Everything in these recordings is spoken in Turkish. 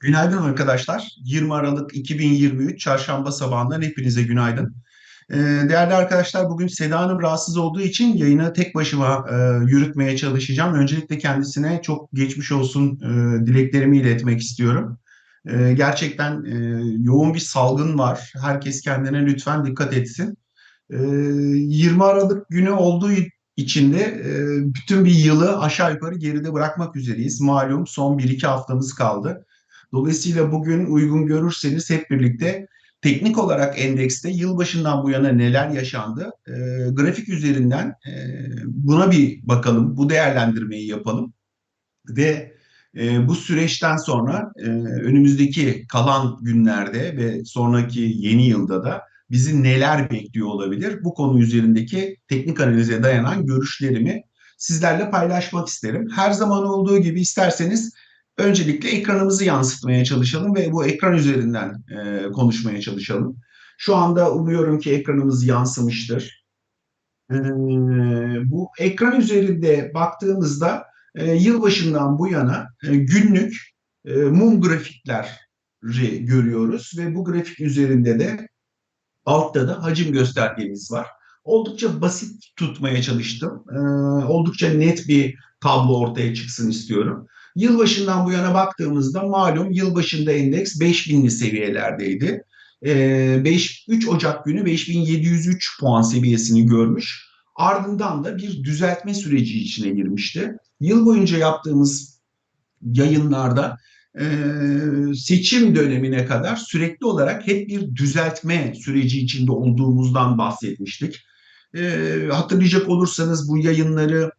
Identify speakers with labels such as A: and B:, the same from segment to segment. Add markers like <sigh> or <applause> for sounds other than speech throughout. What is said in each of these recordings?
A: Günaydın arkadaşlar. 20 Aralık 2023 Çarşamba sabahından hepinize günaydın. Ee, değerli arkadaşlar bugün Seda Hanım rahatsız olduğu için yayını tek başıma e, yürütmeye çalışacağım. Öncelikle kendisine çok geçmiş olsun e, dileklerimi iletmek istiyorum. E, gerçekten yoğun bir salgın var. Herkes kendine lütfen dikkat etsin. E, 20 Aralık günü olduğu için de e, bütün bir yılı aşağı yukarı geride bırakmak üzereyiz. Malum son 1-2 haftamız kaldı. Dolayısıyla bugün uygun görürseniz hep birlikte teknik olarak endekste yılbaşından bu yana neler yaşandı? E, grafik üzerinden e, buna bir bakalım, bu değerlendirmeyi yapalım ve e, bu süreçten sonra e, önümüzdeki kalan günlerde ve sonraki yeni yılda da bizi neler bekliyor olabilir? Bu konu üzerindeki teknik analize dayanan görüşlerimi sizlerle paylaşmak isterim. Her zaman olduğu gibi isterseniz öncelikle ekranımızı yansıtmaya çalışalım ve bu ekran üzerinden e, konuşmaya çalışalım. Şu anda umuyorum ki ekranımız yansımıştır. E, bu ekran üzerinde baktığımızda e, yılbaşından bu yana e, günlük e, mum grafikleri görüyoruz ve bu grafik üzerinde de altta da hacim göstergemiz var. Oldukça basit tutmaya çalıştım. E, oldukça net bir tablo ortaya çıksın istiyorum. Yılbaşından bu yana baktığımızda malum yılbaşında endeks 5000'li seviyelerdeydi. 5, 3 Ocak günü 5703 puan seviyesini görmüş. Ardından da bir düzeltme süreci içine girmişti. Yıl boyunca yaptığımız yayınlarda e, seçim dönemine kadar sürekli olarak hep bir düzeltme süreci içinde olduğumuzdan bahsetmiştik. E, hatırlayacak olursanız bu yayınları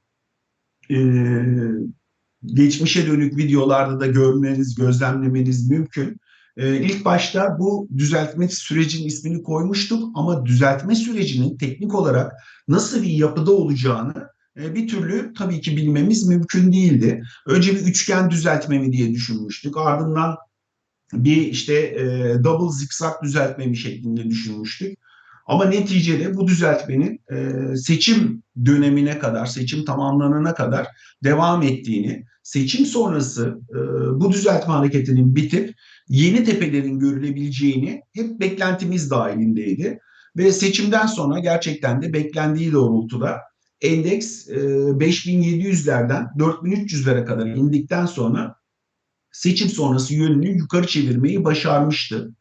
A: e, geçmişe dönük videolarda da görmeniz, gözlemlemeniz mümkün. Ee, ilk başta bu düzeltme sürecinin ismini koymuştuk ama düzeltme sürecinin teknik olarak nasıl bir yapıda olacağını e, bir türlü tabii ki bilmemiz mümkün değildi. Önce bir üçgen düzeltme mi diye düşünmüştük. Ardından bir işte e, double zikzak düzeltme mi şeklinde düşünmüştük. Ama neticede bu düzeltmenin e, seçim dönemine kadar, seçim tamamlanana kadar devam ettiğini, seçim sonrası e, bu düzeltme hareketinin bitip yeni tepelerin görülebileceğini hep beklentimiz dahilindeydi. Ve seçimden sonra gerçekten de beklendiği doğrultuda endeks e, 5700'lerden 4300'lere kadar indikten sonra seçim sonrası yönünü yukarı çevirmeyi başarmıştı.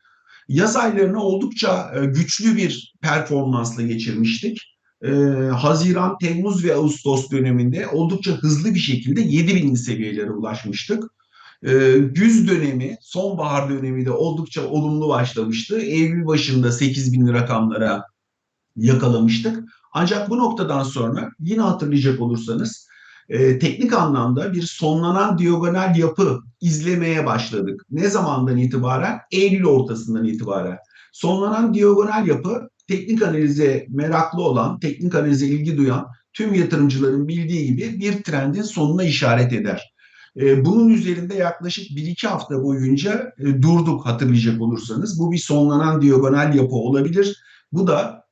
A: Yaz aylarını oldukça e, güçlü bir performansla geçirmiştik. Ee, Haziran, Temmuz ve Ağustos döneminde oldukça hızlı bir şekilde 7000 seviyelere ulaşmıştık. Ee, güz dönemi, sonbahar dönemi de oldukça olumlu başlamıştı. Eylül başında 8000 rakamlara yakalamıştık. Ancak bu noktadan sonra yine hatırlayacak olursanız e, teknik anlamda bir sonlanan diagonal yapı izlemeye başladık. Ne zamandan itibaren? Eylül ortasından itibaren. Sonlanan diagonal yapı teknik analize meraklı olan, teknik analize ilgi duyan tüm yatırımcıların bildiği gibi bir trendin sonuna işaret eder. E, bunun üzerinde yaklaşık 1-2 hafta boyunca e, durduk hatırlayacak olursanız. Bu bir sonlanan diagonal yapı olabilir. Bu da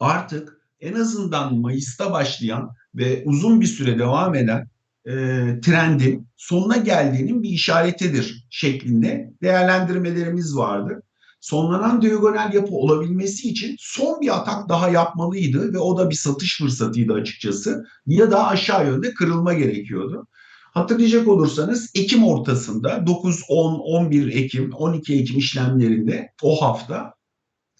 A: artık en azından Mayıs'ta başlayan ve uzun bir süre devam eden e, trendin sonuna geldiğinin bir işaretidir şeklinde değerlendirmelerimiz vardı. Sonlanan diagonal yapı olabilmesi için son bir atak daha yapmalıydı ve o da bir satış fırsatıydı açıkçası. Ya da aşağı yönde kırılma gerekiyordu. Hatırlayacak olursanız Ekim ortasında 9, 10, 11 Ekim, 12 Ekim işlemlerinde o hafta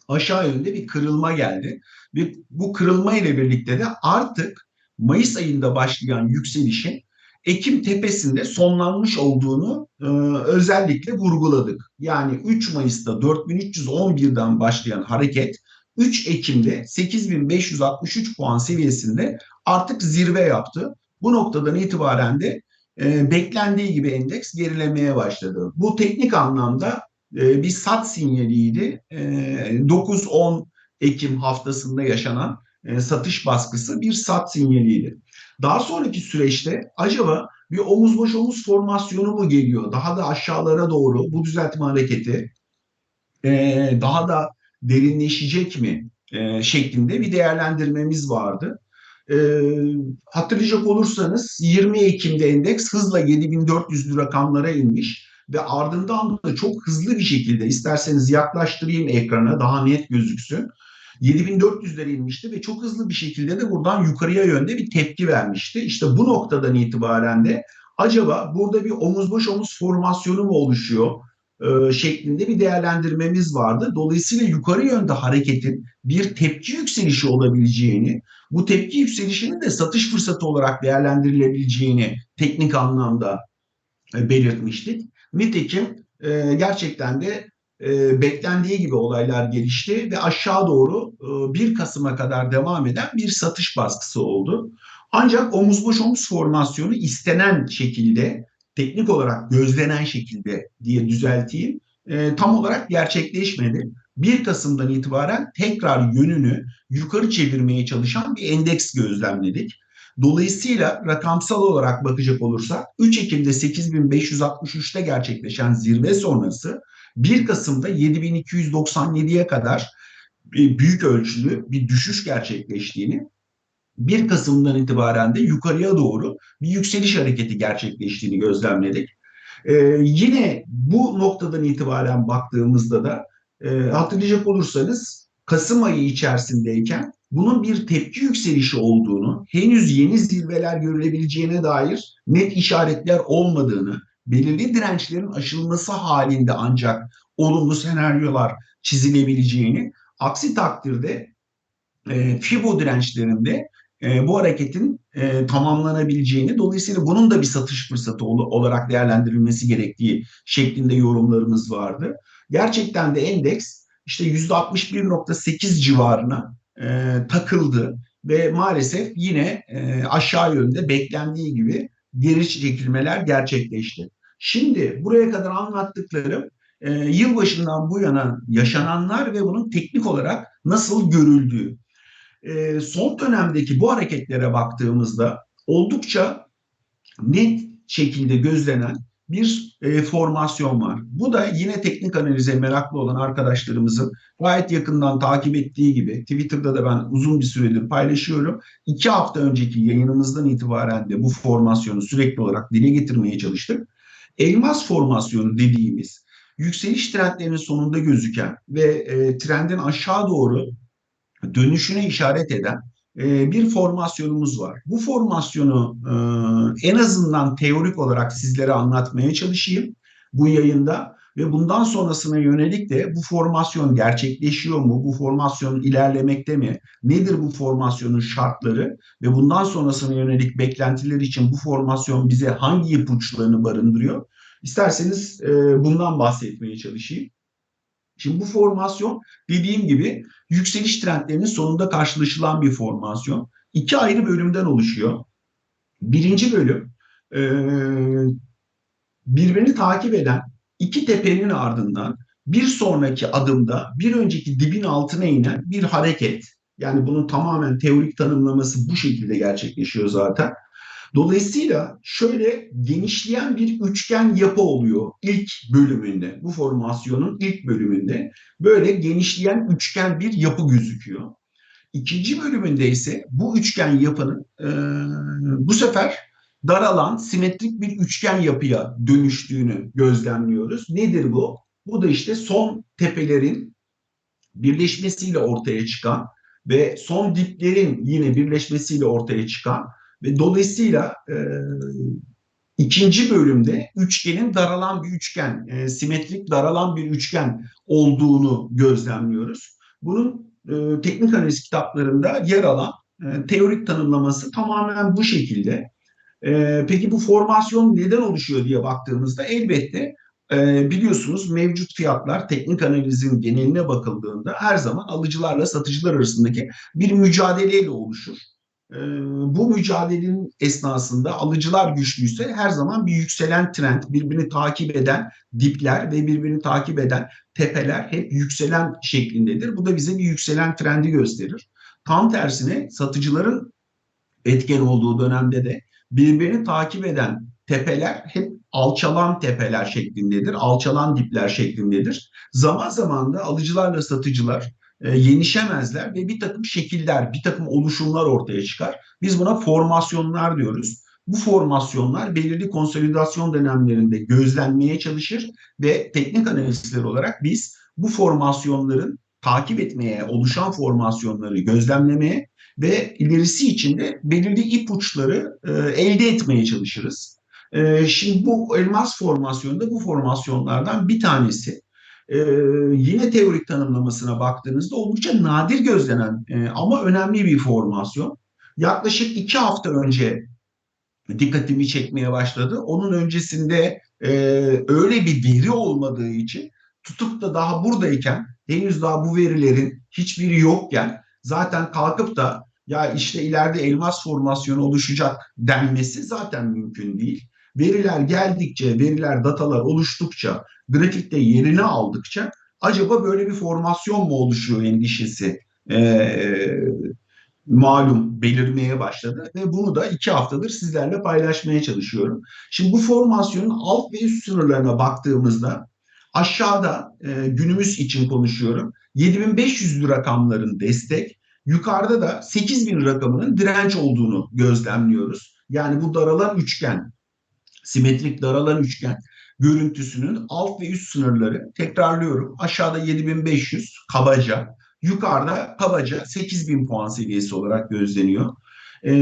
A: aşağı yönde bir kırılma geldi. Ve bu kırılma ile birlikte de artık Mayıs ayında başlayan yükselişin Ekim tepesinde sonlanmış olduğunu e, özellikle vurguladık. Yani 3 Mayıs'ta 4311'den başlayan hareket 3 Ekim'de 8563 puan seviyesinde artık zirve yaptı. Bu noktadan itibaren de e, beklendiği gibi endeks gerilemeye başladı. Bu teknik anlamda e, bir sat sinyaliydi. E, 9-10 Ekim haftasında yaşanan e, satış baskısı bir sat sinyaliydi. Daha sonraki süreçte acaba bir omuz baş omuz formasyonu mu geliyor? Daha da aşağılara doğru bu düzeltme hareketi e, daha da derinleşecek mi e, şeklinde bir değerlendirmemiz vardı. Hatırlayacak olursanız 20 Ekim'de endeks hızla 7400'lü rakamlara inmiş ve ardından da çok hızlı bir şekilde isterseniz yaklaştırayım ekrana daha net gözüksün. 7400'lere inmişti ve çok hızlı bir şekilde de buradan yukarıya yönde bir tepki vermişti. İşte bu noktadan itibaren de acaba burada bir omuz boş omuz formasyonu mu oluşuyor? E, şeklinde bir değerlendirmemiz vardı. Dolayısıyla yukarı yönde hareketin bir tepki yükselişi olabileceğini, bu tepki yükselişinin de satış fırsatı olarak değerlendirilebileceğini teknik anlamda e, belirtmiştik. Nitekim e, gerçekten de beklendiği gibi olaylar gelişti ve aşağı doğru 1 Kasım'a kadar devam eden bir satış baskısı oldu. Ancak omuz boş omuz formasyonu istenen şekilde teknik olarak gözlenen şekilde diye düzelteyim e, tam olarak gerçekleşmedi. 1 Kasım'dan itibaren tekrar yönünü yukarı çevirmeye çalışan bir endeks gözlemledik. Dolayısıyla rakamsal olarak bakacak olursak 3 Ekim'de 8563'te gerçekleşen zirve sonrası 1 Kasım'da 7297'ye kadar büyük ölçülü bir düşüş gerçekleştiğini 1 Kasım'dan itibaren de yukarıya doğru bir yükseliş hareketi gerçekleştiğini gözlemledik. Ee, yine bu noktadan itibaren baktığımızda da e, hatırlayacak olursanız Kasım ayı içerisindeyken bunun bir tepki yükselişi olduğunu, henüz yeni zirveler görülebileceğine dair net işaretler olmadığını, belirli dirençlerin aşılması halinde ancak olumlu senaryolar çizilebileceğini, aksi takdirde e, FIBO dirençlerinde e, bu hareketin e, tamamlanabileceğini, dolayısıyla bunun da bir satış fırsatı ol, olarak değerlendirilmesi gerektiği şeklinde yorumlarımız vardı. Gerçekten de endeks işte %61.8 civarına e, takıldı ve maalesef yine e, aşağı yönde beklendiği gibi geri çekilmeler gerçekleşti. Şimdi buraya kadar anlattıklarım e, yılbaşından bu yana yaşananlar ve bunun teknik olarak nasıl görüldüğü e, son dönemdeki bu hareketlere baktığımızda oldukça net şekilde gözlenen bir e, formasyon var. Bu da yine teknik analize meraklı olan arkadaşlarımızın gayet yakından takip ettiği gibi Twitter'da da ben uzun bir süredir paylaşıyorum. İki hafta önceki yayınımızdan itibaren de bu formasyonu sürekli olarak dile getirmeye çalıştık. Elmas formasyonu dediğimiz yükseliş trendlerinin sonunda gözüken ve e, trendin aşağı doğru dönüşüne işaret eden e, bir formasyonumuz var. Bu formasyonu e, en azından teorik olarak sizlere anlatmaya çalışayım bu yayında ve bundan sonrasına yönelik de bu formasyon gerçekleşiyor mu? Bu formasyon ilerlemekte mi? Nedir bu formasyonun şartları ve bundan sonrasına yönelik beklentiler için bu formasyon bize hangi ipuçlarını barındırıyor? İsterseniz e, bundan bahsetmeye çalışayım. Şimdi bu formasyon dediğim gibi yükseliş trendlerinin sonunda karşılaşılan bir formasyon. İki ayrı bölümden oluşuyor. Birinci bölüm birbirini takip eden iki tepenin ardından bir sonraki adımda bir önceki dibin altına inen bir hareket. Yani bunun tamamen teorik tanımlaması bu şekilde gerçekleşiyor zaten. Dolayısıyla şöyle genişleyen bir üçgen yapı oluyor ilk bölümünde. Bu formasyonun ilk bölümünde böyle genişleyen üçgen bir yapı gözüküyor. İkinci bölümünde ise bu üçgen yapının e, bu sefer daralan simetrik bir üçgen yapıya dönüştüğünü gözlemliyoruz. Nedir bu? Bu da işte son tepelerin birleşmesiyle ortaya çıkan ve son diplerin yine birleşmesiyle ortaya çıkan ve dolayısıyla e, ikinci bölümde üçgenin daralan bir üçgen, e, simetrik daralan bir üçgen olduğunu gözlemliyoruz. Bunun e, teknik analiz kitaplarında yer alan e, teorik tanımlaması tamamen bu şekilde. E, peki bu formasyon neden oluşuyor diye baktığımızda elbette e, biliyorsunuz mevcut fiyatlar teknik analizin geneline bakıldığında her zaman alıcılarla satıcılar arasındaki bir mücadeleyle oluşur. Ee, bu mücadelenin esnasında alıcılar güçlüyse her zaman bir yükselen trend, birbirini takip eden dipler ve birbirini takip eden tepeler hep yükselen şeklindedir. Bu da bize bir yükselen trendi gösterir. Tam tersine satıcıların etken olduğu dönemde de birbirini takip eden tepeler hep alçalan tepeler şeklindedir, alçalan dipler şeklindedir. Zaman zaman da alıcılarla satıcılar e, yenişemezler ve bir takım şekiller, bir takım oluşumlar ortaya çıkar. Biz buna formasyonlar diyoruz. bu formasyonlar belirli konsolidasyon dönemlerinde gözlenmeye çalışır ve teknik analistler olarak biz bu formasyonların takip etmeye, oluşan formasyonları gözlemlemeye ve ilerisi için de belirli ipuçları e, elde etmeye çalışırız. E, şimdi bu elmas formasyonda bu formasyonlardan bir tanesi. E, yine teorik tanımlamasına baktığınızda oldukça nadir gözlenen e, ama önemli bir formasyon. Yaklaşık iki hafta önce dikkatimi çekmeye başladı. Onun öncesinde e, öyle bir veri olmadığı için tutup da daha buradayken henüz daha bu verilerin hiçbiri yokken zaten kalkıp da ya işte ileride elmas formasyonu oluşacak denmesi zaten mümkün değil. Veriler geldikçe, veriler, datalar oluştukça, grafikte yerini aldıkça acaba böyle bir formasyon mu oluşuyor endişesi ee, malum belirmeye başladı ve bunu da iki haftadır sizlerle paylaşmaya çalışıyorum. Şimdi bu formasyonun alt ve üst sınırlarına baktığımızda aşağıda e, günümüz için konuşuyorum 7500 rakamların destek, yukarıda da 8000 rakamının direnç olduğunu gözlemliyoruz. Yani bu daralan üçgen, simetrik daralan üçgen görüntüsünün alt ve üst sınırları tekrarlıyorum. Aşağıda 7500 kabaca, yukarıda kabaca 8000 puan seviyesi olarak gözleniyor. Ee,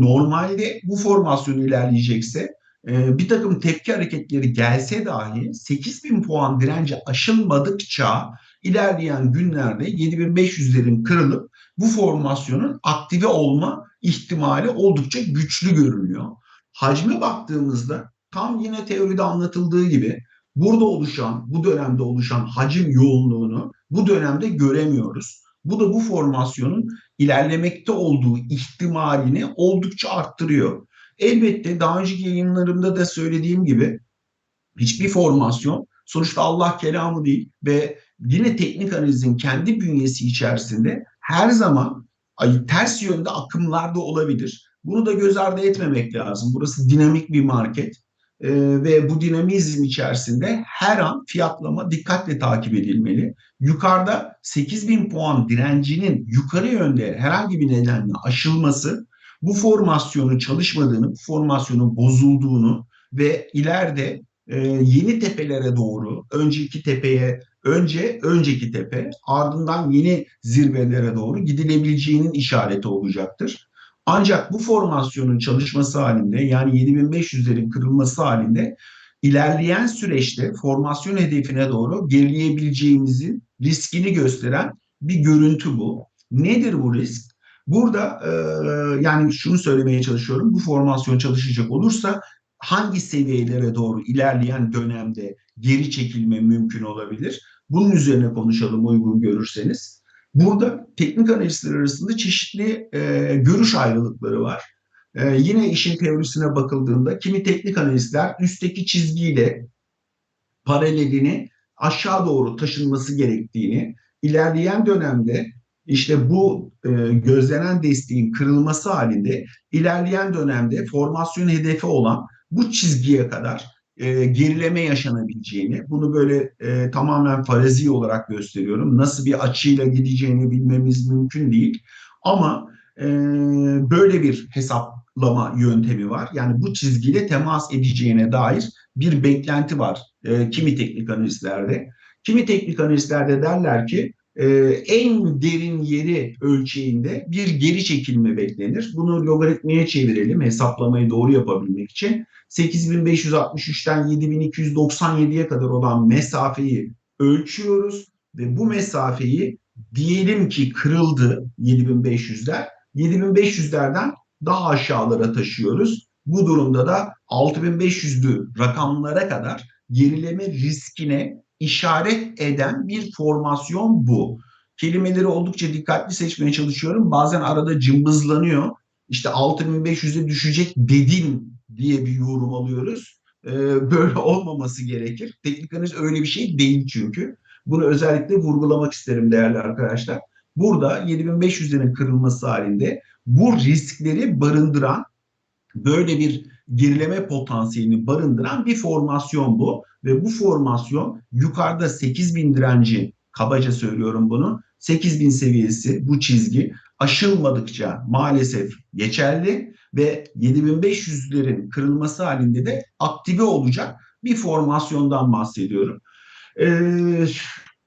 A: normalde bu formasyon ilerleyecekse e, bir takım tepki hareketleri gelse dahi 8000 puan direnci aşılmadıkça ilerleyen günlerde 7500'lerin kırılıp bu formasyonun aktive olma ihtimali oldukça güçlü görünüyor. Hacme baktığımızda tam yine teoride anlatıldığı gibi burada oluşan, bu dönemde oluşan hacim yoğunluğunu bu dönemde göremiyoruz. Bu da bu formasyonun ilerlemekte olduğu ihtimalini oldukça arttırıyor. Elbette daha önceki yayınlarımda da söylediğim gibi hiçbir formasyon sonuçta Allah kelamı değil ve yine teknik analizin kendi bünyesi içerisinde her zaman ters yönde akımlar da olabilir. Bunu da göz ardı etmemek lazım. Burası dinamik bir market ee, ve bu dinamizm içerisinde her an fiyatlama dikkatle takip edilmeli. Yukarıda 8000 puan direncinin yukarı yönde herhangi bir nedenle aşılması bu formasyonun çalışmadığını, bu formasyonun bozulduğunu ve ileride e, yeni tepelere doğru, önceki tepeye, önce önceki tepe, ardından yeni zirvelere doğru gidilebileceğinin işareti olacaktır. Ancak bu formasyonun çalışması halinde yani 7500'lerin kırılması halinde ilerleyen süreçte formasyon hedefine doğru gerileyebileceğimizin riskini gösteren bir görüntü bu. Nedir bu risk? Burada e, yani şunu söylemeye çalışıyorum. Bu formasyon çalışacak olursa hangi seviyelere doğru ilerleyen dönemde geri çekilme mümkün olabilir? Bunun üzerine konuşalım uygun görürseniz. Burada teknik analistler arasında çeşitli e, görüş ayrılıkları var. E, yine işin teorisine bakıldığında kimi teknik analistler üstteki çizgiyle paralelini aşağı doğru taşınması gerektiğini, ilerleyen dönemde işte bu e, gözlenen desteğin kırılması halinde ilerleyen dönemde formasyon hedefi olan bu çizgiye kadar e, gerileme yaşanabileceğini, bunu böyle e, tamamen farazi olarak gösteriyorum. Nasıl bir açıyla gideceğini bilmemiz mümkün değil. Ama e, böyle bir hesaplama yöntemi var. Yani bu çizgiyle temas edeceğine dair bir beklenti var e, kimi teknik analistlerde. Kimi teknik analistlerde derler ki e, en derin yeri ölçeğinde bir geri çekilme beklenir. Bunu logaritmaya çevirelim hesaplamayı doğru yapabilmek için. 8563'ten 7297'ye kadar olan mesafeyi ölçüyoruz ve bu mesafeyi diyelim ki kırıldı 7500'ler. 7500'lerden daha aşağılara taşıyoruz. Bu durumda da 6500'lü rakamlara kadar gerileme riskine işaret eden bir formasyon bu. Kelimeleri oldukça dikkatli seçmeye çalışıyorum. Bazen arada cımbızlanıyor. İşte 6500'e düşecek dedin diye bir yorum alıyoruz. Ee, böyle <laughs> olmaması gerekir. Teknik öyle bir şey değil çünkü. Bunu özellikle vurgulamak isterim değerli arkadaşlar. Burada 7500'lerin kırılması halinde bu riskleri barındıran böyle bir gerileme potansiyelini barındıran bir formasyon bu. Ve bu formasyon yukarıda 8000 direnci kabaca söylüyorum bunu 8000 seviyesi bu çizgi aşılmadıkça maalesef geçerli ve 7500'lerin kırılması halinde de aktive olacak bir formasyondan bahsediyorum. Ee,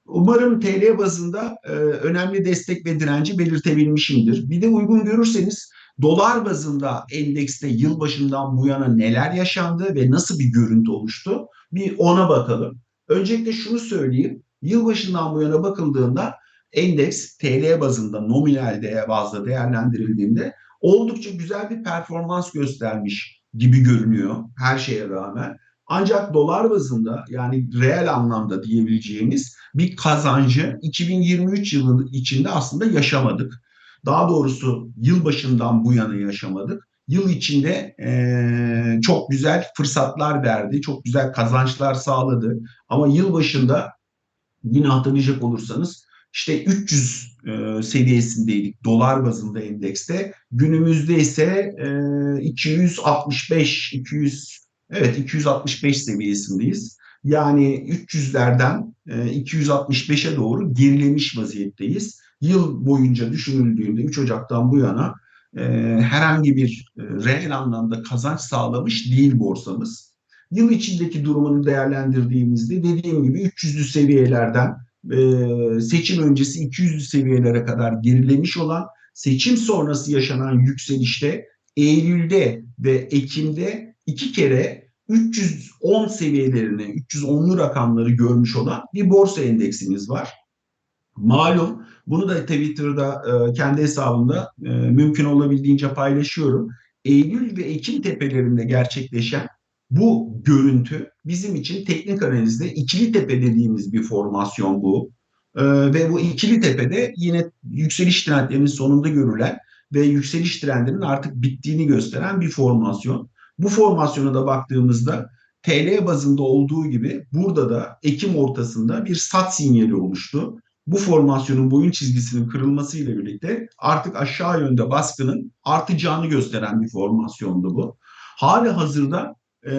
A: umarım TL bazında e, önemli destek ve direnci belirtebilmişimdir. Bir de uygun görürseniz dolar bazında endekste yılbaşından bu yana neler yaşandı ve nasıl bir görüntü oluştu bir ona bakalım. Öncelikle şunu söyleyeyim. Yılbaşından bu yana bakıldığında endeks TL bazında nominal değer bazda değerlendirildiğinde oldukça güzel bir performans göstermiş gibi görünüyor her şeye rağmen. Ancak dolar bazında yani reel anlamda diyebileceğimiz bir kazancı 2023 yılı içinde aslında yaşamadık. Daha doğrusu yılbaşından bu yana yaşamadık. Yıl içinde e, çok güzel fırsatlar verdi, çok güzel kazançlar sağladı. Ama yıl başında yine hatırlayacak olursanız işte 300 e, seviyesindeydik dolar bazında endekste. Günümüzde ise e, 265, 200 evet 265 seviyesindeyiz. Yani 300'lerden e, 265'e doğru gerilemiş vaziyetteyiz. Yıl boyunca düşünüldüğünde 3 Ocak'tan bu yana e, herhangi bir e, reel anlamda kazanç sağlamış değil borsamız. Yıl içindeki durumunu değerlendirdiğimizde dediğim gibi 300'lü seviyelerden e, seçim öncesi 200'lü seviyelere kadar gerilemiş olan seçim sonrası yaşanan yükselişte Eylül'de ve Ekim'de iki kere 310 seviyelerini, 310'lu rakamları görmüş olan bir borsa endeksimiz var. Malum bunu da Twitter'da e, kendi hesabımda e, mümkün olabildiğince paylaşıyorum. Eylül ve Ekim tepelerinde gerçekleşen bu görüntü bizim için teknik analizde ikili tepe dediğimiz bir formasyon bu. Ee, ve bu ikili tepede yine yükseliş trendlerinin sonunda görülen ve yükseliş trendinin artık bittiğini gösteren bir formasyon. Bu formasyona da baktığımızda TL bazında olduğu gibi burada da Ekim ortasında bir sat sinyali oluştu. Bu formasyonun boyun çizgisinin kırılmasıyla birlikte artık aşağı yönde baskının artacağını gösteren bir formasyondu bu. Hali hazırda e,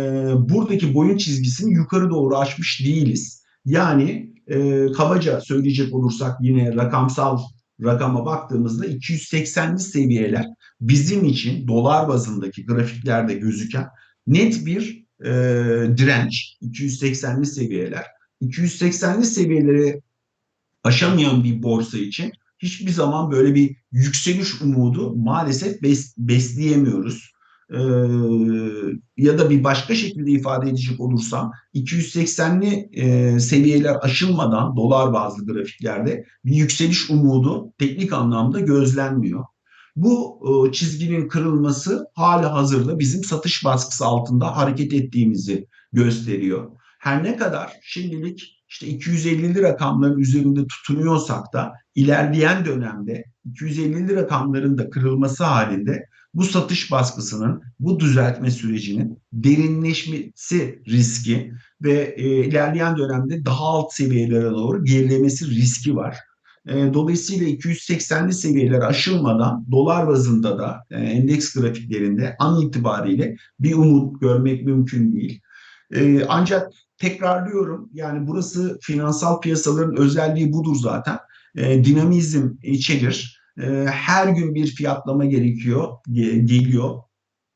A: buradaki boyun çizgisini yukarı doğru açmış değiliz. Yani e, kabaca söyleyecek olursak yine rakamsal rakama baktığımızda 280'li seviyeler bizim için dolar bazındaki grafiklerde gözüken net bir e, direnç 280'li seviyeler. 280'li seviyeleri aşamayan bir borsa için hiçbir zaman böyle bir yükseliş umudu maalesef bes, besleyemiyoruz e, ya da bir başka şekilde ifade edecek olursam 280'li e, seviyeler aşılmadan dolar bazlı grafiklerde bir yükseliş umudu teknik anlamda gözlenmiyor. Bu e, çizginin kırılması hala hazırda bizim satış baskısı altında hareket ettiğimizi gösteriyor. Her ne kadar şimdilik işte 250'li rakamların üzerinde tutunuyorsak da ilerleyen dönemde 250'li rakamların da kırılması halinde bu satış baskısının, bu düzeltme sürecinin derinleşmesi riski ve e, ilerleyen dönemde daha alt seviyelere doğru gerilemesi riski var. E, dolayısıyla 280'li seviyeler aşılmadan dolar bazında da e, endeks grafiklerinde an itibariyle bir umut görmek mümkün değil. E, ancak tekrarlıyorum yani burası finansal piyasaların özelliği budur zaten. E, dinamizm içerir ee, her gün bir fiyatlama gerekiyor, geliyor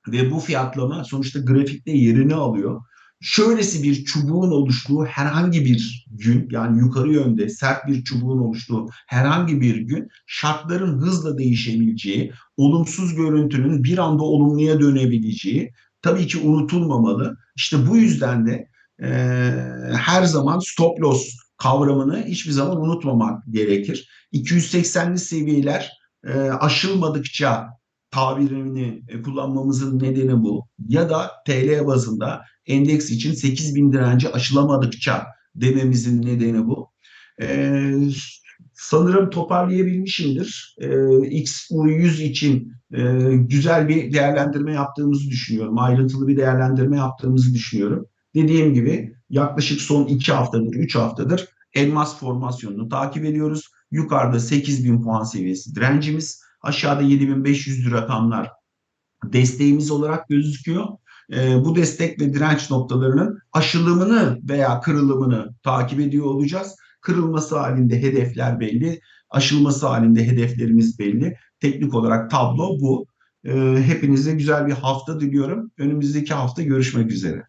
A: ve bu fiyatlama sonuçta grafikte yerini alıyor. Şöylesi bir çubuğun oluştuğu herhangi bir gün yani yukarı yönde sert bir çubuğun oluştuğu herhangi bir gün şartların hızla değişebileceği, olumsuz görüntünün bir anda olumluya dönebileceği tabii ki unutulmamalı. İşte bu yüzden de e, her zaman stop loss kavramını hiçbir zaman unutmamak gerekir. 280'li seviyeler e, aşılmadıkça tabirini e, kullanmamızın nedeni bu. Ya da TL bazında endeks için 8000 direnci aşılamadıkça dememizin nedeni bu. E, sanırım toparlayabilmişimdir. E, XU100 için e, güzel bir değerlendirme yaptığımızı düşünüyorum. Ayrıntılı bir değerlendirme yaptığımızı düşünüyorum. Dediğim gibi yaklaşık son 2 haftadır, 3 haftadır elmas formasyonunu takip ediyoruz. Yukarıda 8000 puan seviyesi direncimiz. Aşağıda 7500 rakamlar desteğimiz olarak gözüküyor. E, bu destek ve direnç noktalarının aşılımını veya kırılımını takip ediyor olacağız. Kırılması halinde hedefler belli, aşılması halinde hedeflerimiz belli. Teknik olarak tablo bu. Hepinize güzel bir hafta diliyorum. Önümüzdeki hafta görüşmek üzere.